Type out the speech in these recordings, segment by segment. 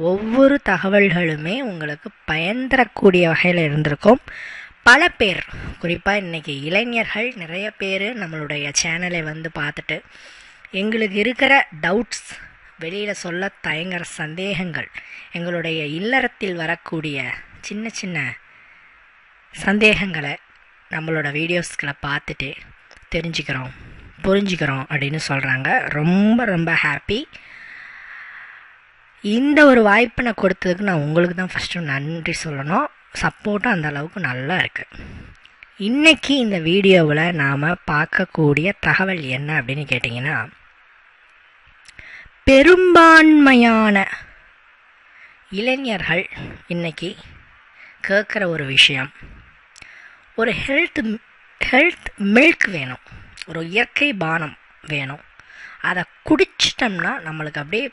ஒவ்வொரு தகவல்களுமே உங்களுக்கு பயன் தரக்கூடிய வகையில் இருந்திருக்கும். பல பேர் குறிப்பாக இன்றைக்கி இளைஞர்கள் நிறைய பேர் நம்மளுடைய சேனலை வந்து பார்த்துட்டு எங்களுக்கு இருக்கிற டவுட்ஸ் வெளியில் சொல்ல தயங்குற சந்தேகங்கள் எங்களுடைய இல்லறத்தில் வரக்கூடிய சின்ன சின்ன சந்தேகங்களை நம்மளோட வீடியோஸ்களை பார்த்துட்டு தெரிஞ்சுக்கிறோம் புரிஞ்சுக்கிறோம் அப்படின்னு சொல்கிறாங்க ரொம்ப ரொம்ப ஹாப்பி இந்த ஒரு வாய்ப்பை நான் கொடுத்ததுக்கு நான் உங்களுக்கு தான் ஃபஸ்ட்டு நன்றி சொல்லணும். சப்போர்ட்டும் அந்த அளவுக்கு நல்லா இருக்குது இன்றைக்கி இந்த வீடியோவில் நாம் பார்க்கக்கூடிய தகவல் என்ன அப்படின்னு கேட்டிங்கன்னா பெரும்பான்மையான இளைஞர்கள் இன்னைக்கு கேட்குற ஒரு விஷயம். ஒரு ஹெல்த் ஹெல்த் மில்க் வேணும். ஒரு இயற்கை பானம் வேணும். அதை குடிச்சிட்டோம்னா நம்மளுக்கு அப்படியே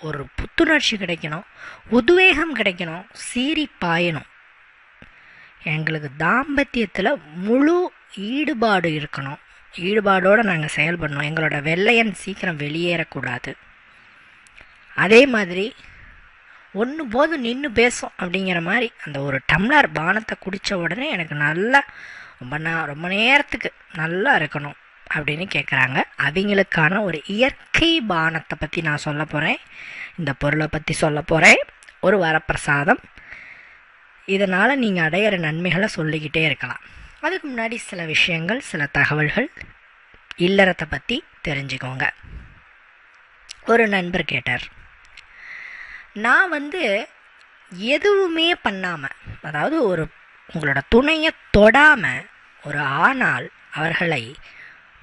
ஒரு புத்துணர்ச்சி கிடைக்கணும். உத்வேகம் கிடைக்கணும். சீறி பாயணும். எங்களுக்கு தாம்பத்தியத்தில் முழு ஈடுபாடு இருக்கணும். ஈடுபாடோடு நாங்கள் செயல்படணும். எங்களோட வெள்ளையன் சீக்கிரம் வெளியேறக்கூடாது. அதே மாதிரி ஒன்று போதும் நின்று பேசும் அப்படிங்கிற மாதிரி அந்த ஒரு டம்ளர் பானத்தை குடித்த உடனே எனக்கு நல்லா ரொம்ப நான் ரொம்ப நேரத்துக்கு நல்லா இருக்கணும். அப்படின்னு கேட்குறாங்க அவங்களுக்கான ஒரு இயற்கை பானத்தை பற்றி நான் சொல்ல போகிறேன் இந்த பொருளை பற்றி சொல்ல போகிறேன் ஒரு வரப்பிரசாதம். இதனால் நீங்கள் அடையிற நன்மைகளை சொல்லிக்கிட்டே இருக்கலாம். அதுக்கு முன்னாடி சில விஷயங்கள் சில தகவல்கள் இல்லறத்தை பற்றி தெரிஞ்சுக்கோங்க. ஒரு நண்பர் கேட்டார். நான் வந்து எதுவுமே பண்ணாமல் அதாவது ஒரு உங்களோட துணையை தொடாமல் ஒரு ஆணால் அவர்களை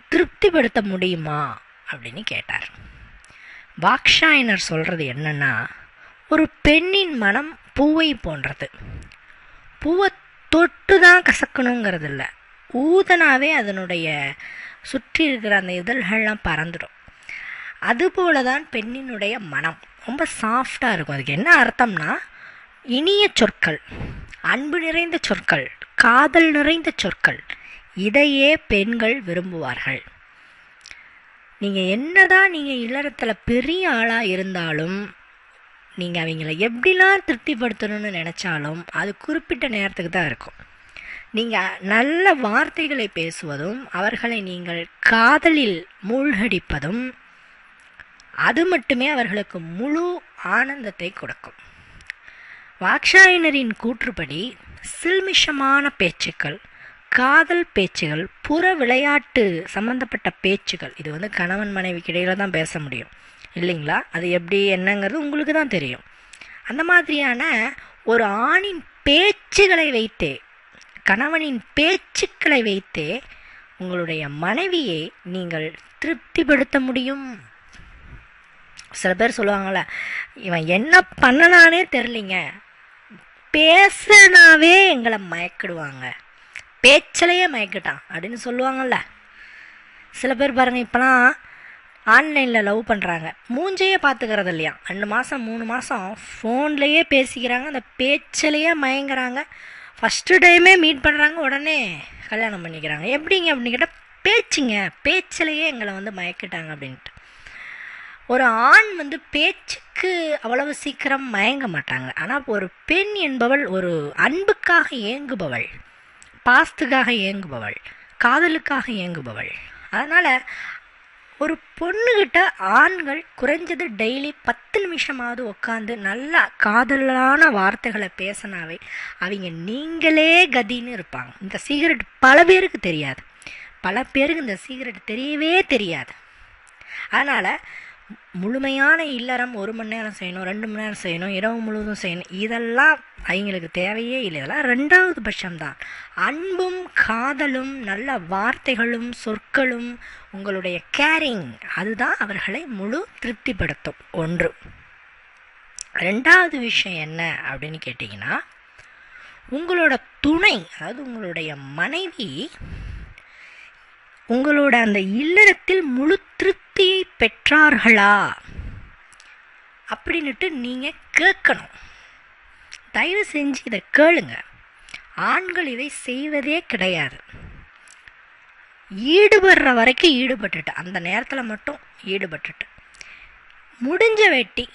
திருப்திப்படுத்த முடியுமா அப்படின்னு கேட்டார். வாக்ஷாயனர் சொல்கிறது என்னென்னா ஒரு பெண்ணின் மனம் பூவை போன்றது. பூவை தொட்டு தான் கசக்கணுங்கிறது இல்லை ஊதனாவே அதனுடைய சுற்றி இருக்கிற அந்த இதழ்கள்லாம் பறந்துடும். அதுபோல தான் பெண்ணினுடைய மனம். ரொம்ப சாஃப்டாக இருக்கும். அதுக்கு என்ன அர்த்தம்னா இனிய சொற்கள் அன்பு நிறைந்த சொற்கள் காதல் நிறைந்த சொற்கள் இதையே பெண்கள் விரும்புவார்கள். நீங்கள் என்னதான் நீங்கள் இல்லறத்தில் பெரிய ஆளாக இருந்தாலும் நீங்கள் அவங்கள எப்படிலாம் திருப்திப்படுத்தணும்னு நினச்சாலும் அது குறிப்பிட்ட நேரத்துக்கு தான் இருக்கும். நீங்கள் நல்ல வார்த்தைகளை பேசுவதும் அவர்களை நீங்கள் காதலில் மூழ்கடிப்பதும் அது மட்டுமே அவர்களுக்கு முழு ஆனந்தத்தை கொடுக்கும். வாக்ஷாயனரின் கூற்றுப்படி சில்மிஷமான பேச்சுக்கள் காதல் பேச்சுகள் புற விளையாட்டு சம்மந்தப்பட்ட பேச்சுகள் இது வந்து கணவன் மனைவிக்கு இடையில தான் பேச முடியும். இல்லைங்களா? அது எப்படி என்னங்கிறது உங்களுக்கு தான் தெரியும். அந்த மாதிரியான ஒரு ஆணின் பேச்சுகளை வைத்தே கணவனின் பேச்சுக்களை வைத்தே உங்களுடைய மனைவியை நீங்கள் திருப்திப்படுத்த முடியும். சில பேர் சொல்லுவாங்கள்ல இவன் என்ன பண்ணனானே தெரிலிங்க பேசுனாவே எங்களை மயக்கிடுவாங்க. பேச்சிலையே மயக்கிட்டான் அப்படின்னு சொல்லுவாங்கள்ல சில பேர் பாருங்கள் இப்போலாம் ஆன்லைனில் லவ் பண்ணுறாங்க மூஞ்சையே பார்த்துக்கிறது இல்லையா? ரெண்டு மாதம் மூணு மாதம் ஃபோன்லேயே பேசிக்கிறாங்க அந்த பேச்சிலையே மயங்குறாங்க. ஃபஸ்ட்டு டைமே மீட் பண்ணுறாங்க உடனே கல்யாணம் பண்ணிக்கிறாங்க. எப்படிங்க அப்படின்னு கேட்டால் பேச்சுங்க பேச்சிலையே எங்களை வந்து மயக்கிட்டாங்க அப்படின்ட்டு. ஒரு ஆண் வந்து பேச்சுக்கு அவ்வளவு சீக்கிரம் மயங்க மாட்டாங்க. ஆனால் ஒரு பெண் என்பவள் ஒரு அன்புக்காக ஏங்குபவள். பாஸ்துக்காக ஏங்குபவள் காதலுக்காக ஏங்குபவள் அதனால் ஒரு பொண்ணுக்கிட்ட ஆண்கள் குறைஞ்சது டெய்லி பத்து நிமிஷமாவது உட்காந்து நல்லா காதலான வார்த்தைகளை பேசினாவே அவங்க நீங்களே கதின்னு இருப்பாங்க. இந்த சீக்ரெட் பல பேருக்கு தெரியாது. பல பேருக்கு இந்த சீக்ரெட் தெரியவே தெரியாது. அதனால் முழுமையான இல்லறம் ஒரு மணி நேரம் செய்யணும் ரெண்டு மணி நேரம் செய்யணும் இரவு முழுவதும் செய்யணும். இதெல்லாம் அவங்களுக்கு தேவையே இல்லை. இதெல்லாம் ரெண்டாவது பட்சம்தான். அன்பும் காதலும் நல்ல வார்த்தைகளும் சொற்களும் உங்களுடைய கேரிங் அதுதான் அவர்களை முழு திருப்திப்படுத்தும். ஒன்று. ரெண்டாவது விஷயம் என்ன அப்படின்னு கேட்டிங்கன்னா உங்களோட துணை அதாவது உங்களுடைய மனைவி உங்களோட அந்த இல்லறத்தில் முழு திருப்தி வெற்றியை பெற்றார்களா? அப்படின்னுட்டு நீங்கள் கேட்கணும். தயவு செஞ்சு இதை கேளுங்க. ஆண்கள் இதை செய்வதே கிடையாது. ஈடுபடுற வரைக்கும் ஈடுபட்டுட்டு அந்த நேரத்தில் மட்டும் ஈடுபட்டுட்டு. முடிஞ்ச வெட்டி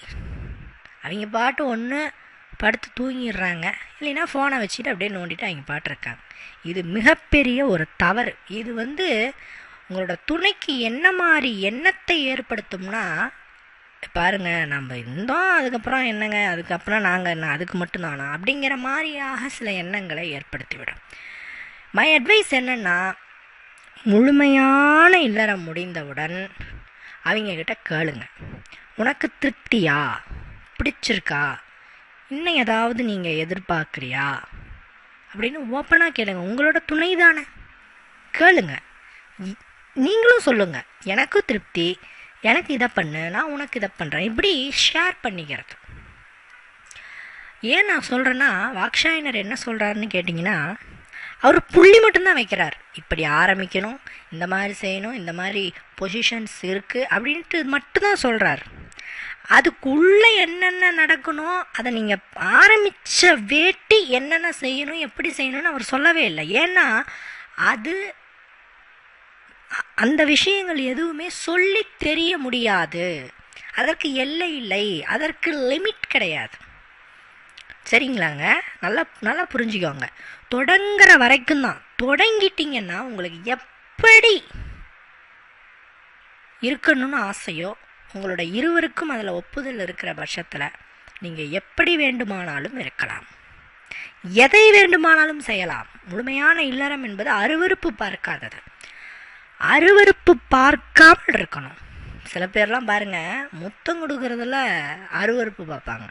அவங்க பாட்டு ஒன்று படுத்து தூங்கிடுறாங்க. இல்லைன்னா ஃபோனை வச்சுட்டு அப்படியே நோண்டிட்டு அவங்க பாட்டு இருக்காங்க. இது மிகப்பெரிய ஒரு தவறு. இது வந்து உங்களோட துணைக்கு என்ன மாதிரி எண்ணத்தை ஏற்படுத்தும்னா பாருங்க நம்ம இருந்தோம் அதுக்கப்புறம் என்னங்க அதுக்கப்புறம் நாங்கள் என்ன அதுக்கு மட்டும்தானா அப்படிங்கிற மாதிரியாக சில எண்ணங்களை ஏற்படுத்திவிடும். மை அட்வைஸ் என்னென்னா முழுமையான இல்லறம் முடிந்தவுடன் அவங்கக்கிட்ட கேளுங்க. உனக்கு திருப்தியா? பிடிச்சிருக்கா? இன்னும் ஏதாவது நீங்கள் எதிர்பார்க்குறியா? அப்படின்னு ஓப்பனாக கேளுங்க. உங்களோட துணை தானே? கேளுங்க. நீங்களும் சொல்லுங்க. எனக்கும் திருப்தி. எனக்கு இதை பண்ணு. நான் உனக்கு இதை பண்ணுறேன் இப்படி ஷேர் பண்ணிக்கிறது. ஏன் நான் சொல்கிறேன்னா வாக்ஷாயனர் என்ன சொல்கிறாருன்னு கேட்டிங்கன்னா அவர் புள்ளி மட்டும்தான் வைக்கிறார். இப்படி ஆரம்பிக்கணும் இந்த மாதிரி செய்யணும் இந்த மாதிரி பொசிஷன்ஸ் இருக்குது அப்படின்ட்டு மட்டும்தான் சொல்கிறார் அதுக்குள்ளே என்னென்ன நடக்கணும் அதை நீங்கள் ஆரம்பித்த வேட்டி என்னென்ன செய்யணும் எப்படி செய்யணும்னு அவர் சொல்லவே இல்லை. ஏன்னா அது அந்த விஷயங்கள் எதுவுமே சொல்லி தெரிய முடியாது. அதற்கு எல்லை இல்லை. அதற்கு லிமிட் கிடையாது. சரிங்களாங்க? நல்லா நல்லா புரிஞ்சுக்கோங்க. தொடங்குற வரைக்கும் தான். தொடங்கிட்டீங்கன்னா உங்களுக்கு எப்படி இருக்கணும்னு ஆசையோ உங்களோட இருவருக்கும் அதில் ஒப்புதல் இருக்கிற பட்சத்தில் நீங்கள் எப்படி வேண்டுமானாலும் இருக்கலாம். எதை வேண்டுமானாலும் செய்யலாம். முழுமையான இல்லறம் என்பது அருவருப்பு பார்க்காதது. அருவருப்பு பார்க்காமல் இருக்கணும். சில பேர்லாம் பாருங்க முத்தம் கொடுக்கறதுல அருவருப்பு பார்ப்பாங்க.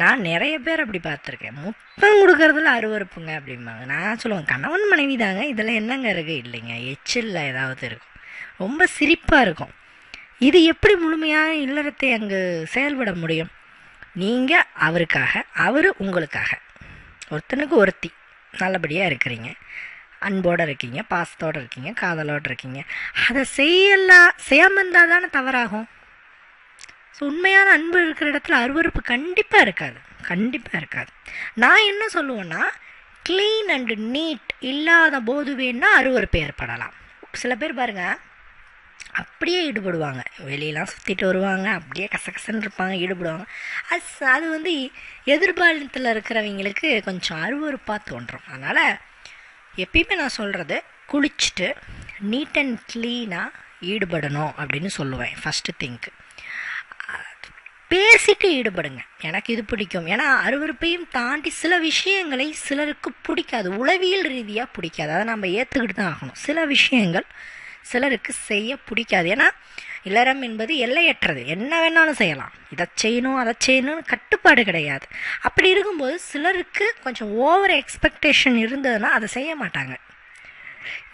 நான் நிறைய பேர் அப்படி பார்த்துருக்கேன். முத்தம் கொடுக்கறதுல அருவருப்புங்க அப்படிம்பாங்க. நான் சொல்லுவேன் கணவன் மனைவி தாங்க இதில் என்னங்க இருக்கு? இல்லைங்க எச்சில்ல ஏதாவது இருக்கும் ரொம்ப சிரிப்பாக இருக்கும். இது எப்படி முழுமையாக இல்லறத்தை அங்கு செயல்பட முடியும்? நீங்கள் அவருக்காக அவர் உங்களுக்காக. ஒருத்தனுக்கு ஒருத்தி நல்லபடியாக இருக்கிறீங்க. அன்போடு இருக்கீங்க பாசத்தோடு இருக்கீங்க காதலோடு இருக்கீங்க. அதை செய்யலாம் செய்யாமல் இருந்தால் தானே தவறாகும். ஸோ உண்மையான அன்பு இருக்கிற இடத்துல அருவருப்பு கண்டிப்பாக இருக்காது. கண்டிப்பாக இருக்காது. நான் என்ன சொல்லுவேன்னா க்ளீன் அண்டு நீட் இல்லாத போது வேணால் அருவருப்பு ஏற்படலாம். சில பேர் பாருங்கள் அப்படியே ஈடுபடுவாங்க. வெளியெல்லாம் சுற்றிட்டு வருவாங்க அப்படியே கசகசன்னு இருப்பாங்க ஈடுபடுவாங்க. அது அது வந்து எதிர்பாலத்தில் இருக்கிறவங்களுக்கு கொஞ்சம் அருவருப்பாக தோன்றும். அதனால் எப்பயுமே நான் சொல்கிறது குளிச்சுட்டு நீட் அண்ட் க்ளீனாக ஈடுபடணும் அப்படின்னு சொல்லுவேன் ஃபஸ்ட்டு திங்க்கு பேசிட்டு ஈடுபடுங்க. எனக்கு இது பிடிக்கும். ஏன்னா அருவருப்பையும் தாண்டி சில விஷயங்களை சிலருக்கு பிடிக்காது. உளவியல் ரீதியாக பிடிக்காது. அதை நம்ம ஏற்றுக்கிட்டு தான் ஆகணும். சில விஷயங்கள் சிலருக்கு செய்ய பிடிக்காது. ஏன்னா இல்லறம் என்பது எல்லையற்றது. என்ன வேணாலும் செய்யலாம். இதை செய்யணும் அதை செய்யணும்னு கட்டுப்பாடு கிடையாது. அப்படி இருக்கும்போது சிலருக்கு கொஞ்சம் ஓவர் எக்ஸ்பெக்டேஷன் இருந்ததுன்னா அதை செய்ய மாட்டாங்க.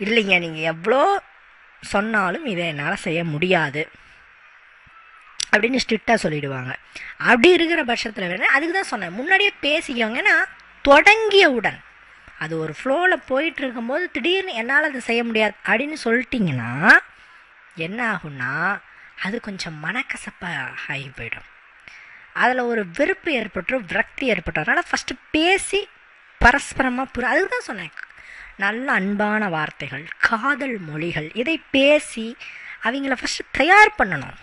இல்லைங்க நீங்கள் எவ்வளோ சொன்னாலும் இதை என்னால் செய்ய முடியாது அப்படின்னு ஸ்ட்ரிக்டாக சொல்லிடுவாங்க. அப்படி இருக்கிற பட்சத்தில் வேணால் அதுக்கு தான் சொன்னேன். முன்னாடியே பேசிக்கோங்கன்னா தொடங்கிய தொடங்கியவுடன் அது ஒரு ஃப்ளோவில் போயிட்டு இருக்கும்போது திடீர்னு என்னால் அதை செய்ய முடியாது அப்படின்னு சொல்லிட்டிங்கன்னா என்ன ஆகும்னா அது கொஞ்சம் மனக்கசப்பாக ஆகி போயிடும் அதில் ஒரு வெறுப்பு ஏற்பட்டுரும் விரக்தி ஏற்பட்டுரும். அதனால் ஃபஸ்ட்டு பேசி பரஸ்பரமாக புரி அதுக்கு தான் சொன்னேன். நல்ல அன்பான வார்த்தைகள் காதல் மொழிகள் இதை பேசி அவங்கள ஃபஸ்ட்டு தயார் பண்ணணும்.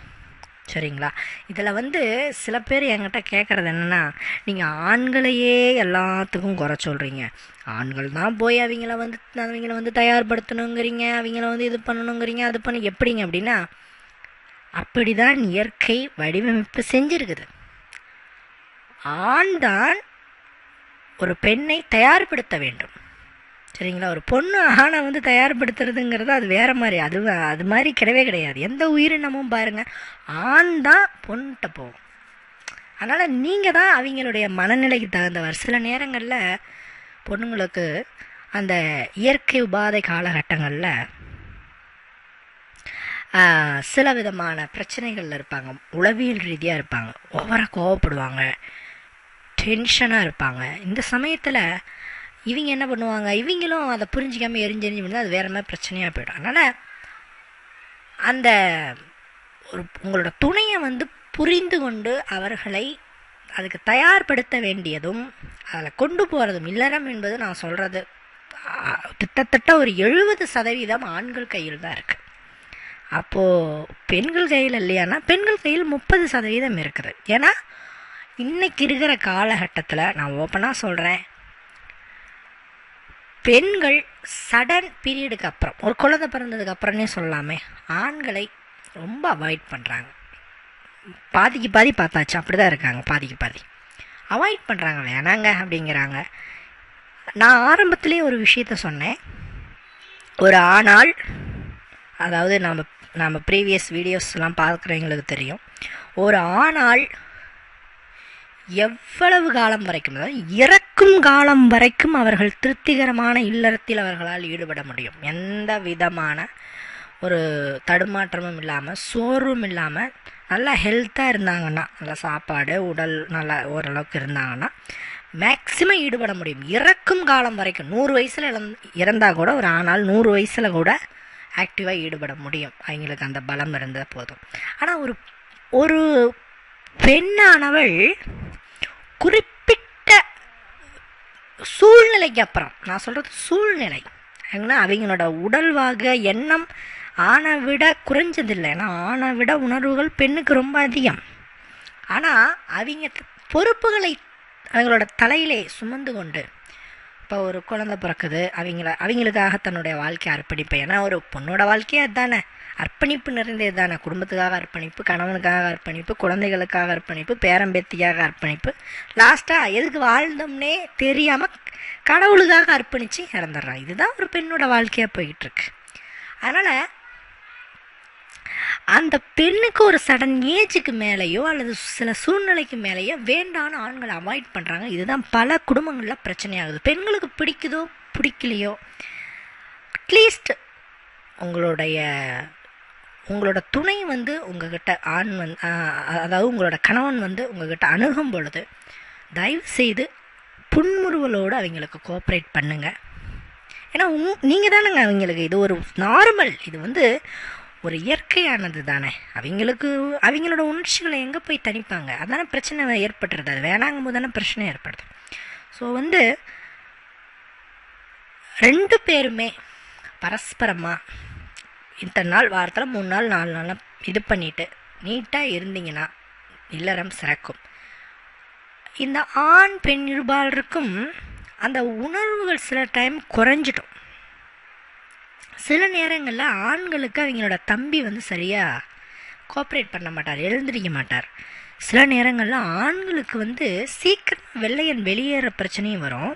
சரிங்களா? இதில் வந்து சில பேர் என்கிட்ட கேட்குறது என்னென்னா நீங்கள் ஆண்களையே எல்லாத்துக்கும் குறை சொல்கிறீங்க ஆண்கள் தான் போய் அவங்கள வந்து அவங்கள வந்து தயார்படுத்தணுங்கிறீங்க அவங்கள வந்து இது பண்ணணுங்கிறீங்க அது பண்ணி எப்படிங்க அப்படின்னா அப்படிதான் இயற்கை வடிவமைப்பு செஞ்சிருக்குது. ஆண் தான் ஒரு பெண்ணை தயார்படுத்த வேண்டும். சரிங்களா? ஒரு பொண்ணு ஆணை வந்து தயார்படுத்துறதுங்கிறது அது வேற மாதிரி. அது அது மாதிரி கிடையவே கிடையாது. எந்த உயிரினமும் பாருங்க ஆண் தான் பொண்ணுகிட்ட போகும். அதனால் நீங்கள் தான் அவங்களுடைய மனநிலைக்கு தகுந்தவர். சில நேரங்களில் பொண்ணுங்களுக்கு அந்த இயற்கை உபாதை காலகட்டங்களில் சில விதமான பிரச்சனைகளில் இருப்பாங்க. உளவியல் ரீதியாக இருப்பாங்க. ஓவராக கோவப்படுவாங்க. டென்ஷனாக இருப்பாங்க. இந்த சமயத்தில் இவங்க என்ன பண்ணுவாங்க? இவங்களும் அதை புரிஞ்சிக்காமல் எரிஞ்சு எரிஞ்சு பண்ணால் அது வேற மாதிரி பிரச்சனையாக போயிடும். அதனால் அந்த ஒரு உங்களோட துணையை வந்து புரிந்து கொண்டு அவர்களை அதுக்கு தயார்படுத்த வேண்டியதும் அதில் கொண்டு போகிறதும் இல்லறம் என்பது நான் சொல்கிறது கிட்டத்தட்ட ஒரு எழுபது சதவீதம் ஆண்கள் கையில் தான் இருக்குது அப்போது பெண்கள் கையில் இல்லையானா பெண்கள் கையில் முப்பது சதவீதம் இருக்குது. ஏன்னா இன்றைக்கி இருக்கிற காலகட்டத்தில் நான் ஓப்பனாக சொல்கிறேன் பெண்கள் சடன் பீரியடுக்கு அப்புறம் ஒரு குழந்தை பிறந்ததுக்கு அப்புறம்னே சொல்லாமே ஆண்களை ரொம்ப அவாய்ட் பண்ணுறாங்க பாதிக்கு பாதி பார்த்தாச்சு அப்படி தான் இருக்காங்க பாதிக்கு பாதி. அவாய்ட் பண்ணுறாங்க வேணாங்க அப்படிங்கிறாங்க. நான் ஆரம்பத்திலே ஒரு விஷயத்த சொன்னேன். ஒரு ஆணால் அதாவது நம்ம நம்ம ப்ரீவியஸ் வீடியோஸ்லாம் பார்க்குறவங்களுக்கு தெரியும். ஒரு ஆணால் எவ்வளவு காலம் வரைக்கும் இறக்கும் காலம் வரைக்கும் அவர்கள் திருப்திகரமான இல்லறத்தில் அவர்களால் ஈடுபட முடியும். எந்த விதமான ஒரு தடுமாற்றமும் இல்லாமல் சோர்வும் இல்லாமல் நல்லா ஹெல்த்தாக இருந்தாங்கன்னா நல்லா சாப்பாடு உடல் நல்லா ஓரளவுக்கு இருந்தாங்கன்னா மேக்சிமம் ஈடுபட முடியும். இறக்கும் காலம் வரைக்கும் நூறு வயசில் இழந் இறந்தால் கூட ஒரு ஆனால் நூறு வயசில் கூட ஆக்டிவாக ஈடுபட முடியும். அவங்களுக்கு அந்த பலம் இருந்தால் போதும். ஆனால் ஒரு ஒரு பெண்ணானவள் குறிப்பிட்ட சூழ்நிலைக்கு அப்புறம் நான் சொல்கிறது சூழ்நிலை. ஏன்னா அவங்களோட உடல்வாக எண்ணம் ஆணை விட குறைஞ்சதில்லை. ஏன்னா ஆணை விட உணர்வுகள் பெண்ணுக்கு ரொம்ப அதிகம். ஆனால் அவங்க பொறுப்புகளை அவங்களோட தலையிலே சுமந்து கொண்டு இப்போ ஒரு குழந்தை பிறக்குது அவங்கள அவங்களுக்காக தன்னுடைய வாழ்க்கையை அர்ப்பணிப்பேன். ஏன்னா ஒரு பொண்ணோட வாழ்க்கையே அதுதானே அர்ப்பணிப்பு நிறைந்ததுதானே? குடும்பத்துக்காக அர்ப்பணிப்பு கணவனுக்காக அர்ப்பணிப்பு குழந்தைகளுக்காக அர்ப்பணிப்பு பேரம்பேத்திக்காக அர்ப்பணிப்பு. லாஸ்ட்டாக எதுக்கு வாழ்ந்தோம்னே தெரியாமல் கடவுளுக்காக அர்ப்பணித்து இறந்துடுறான் இதுதான் ஒரு பெண்ணோட வாழ்க்கையாக போயிட்டுருக்கு. அதனால் அந்த பெண்ணுக்கு ஒரு சடன் ஏஜுக்கு மேலேயோ அல்லது சில சூழ்நிலைக்கு மேலேயோ வேண்டான ஆண்களை அவாய்ட் பண்ணுறாங்க இதுதான் பல குடும்பங்களில் பிரச்சனையாகுது. பெண்களுக்கு பிடிக்குதோ பிடிக்கலையோ அட்லீஸ்ட் உங்களுடைய உங்களோட துணை வந்து உங்ககிட்ட ஆண் வந் அதாவது உங்களோட கணவன் வந்து உங்ககிட்ட அணுகும் பொழுது தயவு செய்து புன்முறுவலோடு அவங்களுக்கு கோஆப்ரேட் பண்ணுங்கள் ஏன்னா உங் நீங்கள் தானேங்க அவங்களுக்கு இது ஒரு நார்மல் இது வந்து ஒரு இயற்கையானது தானே. அவங்களுக்கு அவங்களோட உணர்ச்சிகளை எங்கே போய் தணிப்பாங்க? அதானே பிரச்சனை ஏற்பட்டுருது அது வேணாங்கும் போது தானே பிரச்சனை ஏற்படுது. ஸோ வந்து ரெண்டு பேருமே பரஸ்பரமாக இத்தனை நாள் வாரத்தில் மூணு நாள் நாலு நாள் இது பண்ணிவிட்டு நீட்டாக இருந்தீங்கன்னா இல்லறம் சிறக்கும். இந்த ஆண் பெண் இருபாலருக்கும் அந்த உணர்வுகள் சில டைம் குறைஞ்சிடும். சில நேரங்களில் ஆண்களுக்கு அவங்களோட தம்பி வந்து சரியாக கோஆப்ரேட் பண்ண மாட்டார் எழுந்திரிக்க மாட்டார். சில நேரங்களில் ஆண்களுக்கு வந்து சீக்கிரம் வெள்ளையன் வெளியேற பிரச்சனையும் வரும்.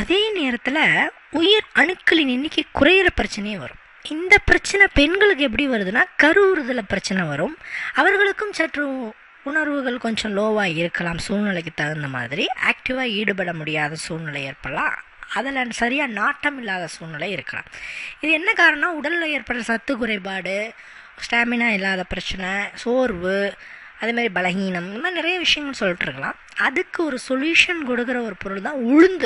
அதே நேரத்தில் உயிர் அணுக்களின் எண்ணிக்கை குறையிற பிரச்சனையும் வரும். இந்த பிரச்சனை பெண்களுக்கு எப்படி வருதுன்னா கருவுறுதல பிரச்சனை வரும். அவர்களுக்கும் சற்று உணர்வுகள் கொஞ்சம் லோவாக இருக்கலாம் சூழ்நிலைக்கு தகுந்த மாதிரி. ஆக்டிவாக ஈடுபட முடியாத சூழ்நிலை ஏற்படலாம். அதில் சரியாக நாட்டம் இல்லாத சூழ்நிலை இருக்கலாம். இது என்ன காரணம்? உடலில் ஏற்படுற சத்து குறைபாடு ஸ்டாமினா இல்லாத பிரச்சனை சோர்வு அதேமாதிரி பலகீனம் இந்த மாதிரி நிறைய விஷயங்கள் சொல்லிட்டுருக்கலாம் அதுக்கு ஒரு சொல்யூஷன் கொடுக்குற ஒரு பொருள் தான் உளுந்து.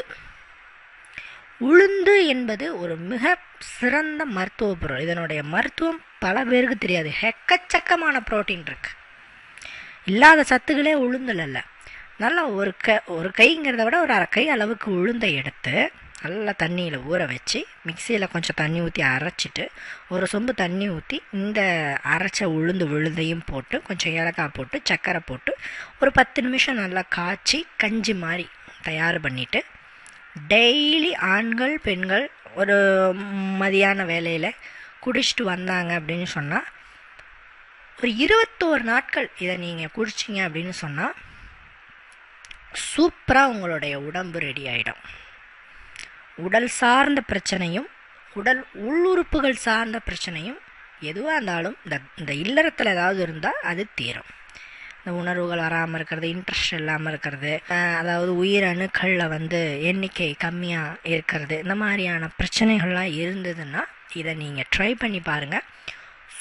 உளுந்து என்பது ஒரு மிக சிறந்த மருத்துவ பொருள். இதனுடைய மருத்துவம் பல பேருக்கு தெரியாது. எக்கச்சக்கமான புரோட்டீன் இருக்கு. இல்லாத சத்துக்களே உளுந்துல இல்லை. நல்லா ஒரு க ஒரு கைங்கிறத விட ஒரு அரை கை அளவுக்கு உளுந்தை எடுத்து நல்லா தண்ணியில் ஊற வச்சு மிக்சியில் கொஞ்சம் தண்ணி ஊற்றி அரைச்சிட்டு ஒரு சொம்பு தண்ணி ஊற்றி இந்த அரைச்ச உளுந்து விழுந்தையும் போட்டு கொஞ்சம் ஏலக்காய் போட்டு சர்க்கரை போட்டு ஒரு பத்து நிமிஷம் நல்லா காய்ச்சி கஞ்சி மாதிரி தயார் பண்ணிவிட்டு டெய்லி ஆண்கள் பெண்கள் ஒரு மதியான வேலையில் குடிச்சிட்டு வந்தாங்க அப்படின்னு சொன்னால் ஒரு இருபத்தோரு நாட்கள் இதை நீங்கள் குடிச்சிங்க அப்படின்னு சொன்னால் சூப்பராக உங்களுடைய உடம்பு ரெடி ஆகிடும் உடல் சார்ந்த பிரச்சனையும் உடல் உள்ளுறுப்புகள் சார்ந்த பிரச்சனையும் எதுவாக இருந்தாலும் இந்த இந்த இல்லறத்தில் ஏதாவது இருந்தால் அது தீரும். இந்த உணர்வுகள் வராமல் இருக்கிறது இன்ட்ரெஸ்ட் இல்லாமல் இருக்கிறது. அதாவது உயிரணுக்களில் வந்து எண்ணிக்கை கம்மியாக இருக்கிறது. இந்த மாதிரியான பிரச்சனைகள்லாம் இருந்ததுன்னா இதை நீங்கள் ட்ரை பண்ணி பாருங்கள்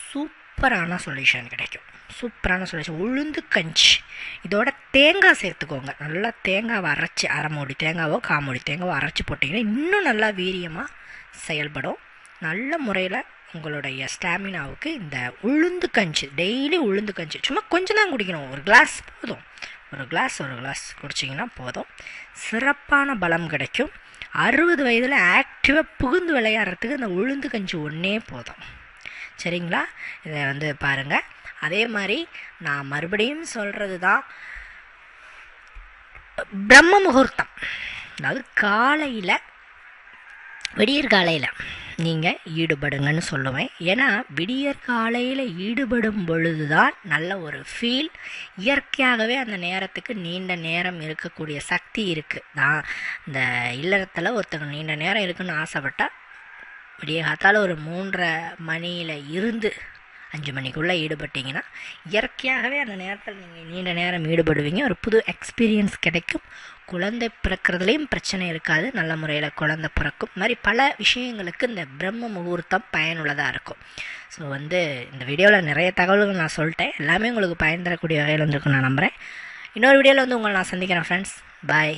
சூப்பரான சொல்யூஷன் கிடைக்கும். சூப்பரான சொல்யூஷன் உளுந்து கஞ்சி. இதோட தேங்காய் சேர்த்துக்கோங்க. நல்லா தேங்காவை அரைச்சி அரை மூடி தேங்காவோ காமூடி தேங்காவோ அரைச்சி போட்டிங்கன்னா இன்னும் நல்லா வீரியமாக செயல்படும். நல்ல முறையில் உங்களுடைய ஸ்டாமினாவுக்கு இந்த உளுந்து கஞ்சி டெய்லி உளுந்து கஞ்சி சும்மா கொஞ்சம் தான் குடிக்கணும். ஒரு கிளாஸ் போதும். ஒரு கிளாஸ் ஒரு கிளாஸ் குடிச்சிங்கன்னா போதும். சிறப்பான பலம் கிடைக்கும். அறுபது வயதில் ஆக்டிவாக புகுந்து விளையாடுறதுக்கு இந்த உளுந்து கஞ்சி ஒன்றே போதும். சரிங்களா? இதை வந்து பாருங்கள் அதே மாதிரி நான் மறுபடியும் சொல்கிறது தான் பிரம்ம முகூர்த்தம். அதாவது காலையில் விடியற் காலையில் நீங்கள் ஈடுபடுங்கன்னு சொல்லுவேன். ஏன்னா விடியற் காலையில் ஈடுபடும் பொழுது தான் நல்ல ஒரு ஃபீல் இயற்கையாகவே அந்த நேரத்துக்கு நீண்ட நேரம் இருக்கக்கூடிய சக்தி இருக்குது நான் இந்த இல்லறத்தில் ஒருத்தங்க நீண்ட நேரம் இருக்குன்னு ஆசைப்பட்டால் விடிய காத்தால் ஒரு மூன்றரை மணியில் இருந்து அஞ்சு மணிக்குள்ளே ஈடுபட்டிங்கன்னா இயற்கையாகவே அந்த நேரத்தில் நீங்கள் நீண்ட நேரம் ஈடுபடுவீங்க. ஒரு புது எக்ஸ்பீரியன்ஸ் கிடைக்கும். குழந்தை பிறக்கிறதுலேயும் பிரச்சனை இருக்காது. நல்ல முறையில் குழந்தை பிறக்கும். இது மாதிரி பல விஷயங்களுக்கு இந்த பிரம்ம முகூர்த்தம் பயனுள்ளதாக இருக்கும். ஸோ வந்து இந்த வீடியோவில் நிறைய தகவல்கள் நான் சொல்லிட்டேன். எல்லாமே உங்களுக்கு பயன் தரக்கூடிய வகையில் வந்துருக்கும் நான் நம்புகிறேன் இன்னொரு வீடியோவில் வந்து உங்களை நான் சந்திக்கிறேன் ஃப்ரெண்ட்ஸ் பாய்